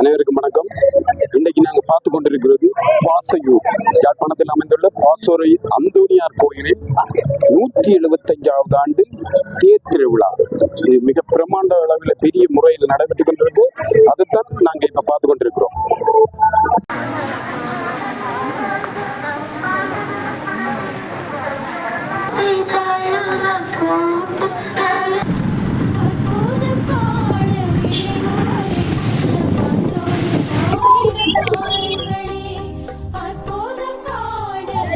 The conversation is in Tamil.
அனைவருக்கும் வணக்கம். இன்றைக்கு நாங்கள் பார்த்து கொண்டிருக்கிறது பாசையூர். யாழ்ப்பாணத்தில் அமைந்துள்ள பாசோரை அந்தோனியார் கோயிலில் நூற்றி எழுபத்தஞ்சாவது ஆண்டு தேர் திருவிழா. இது மிக பிரமாண்ட அளவில் பெரிய முறையில் நடைபெற்று கொண்டிருக்கு. அதுதான் நாங்கள் இப்போ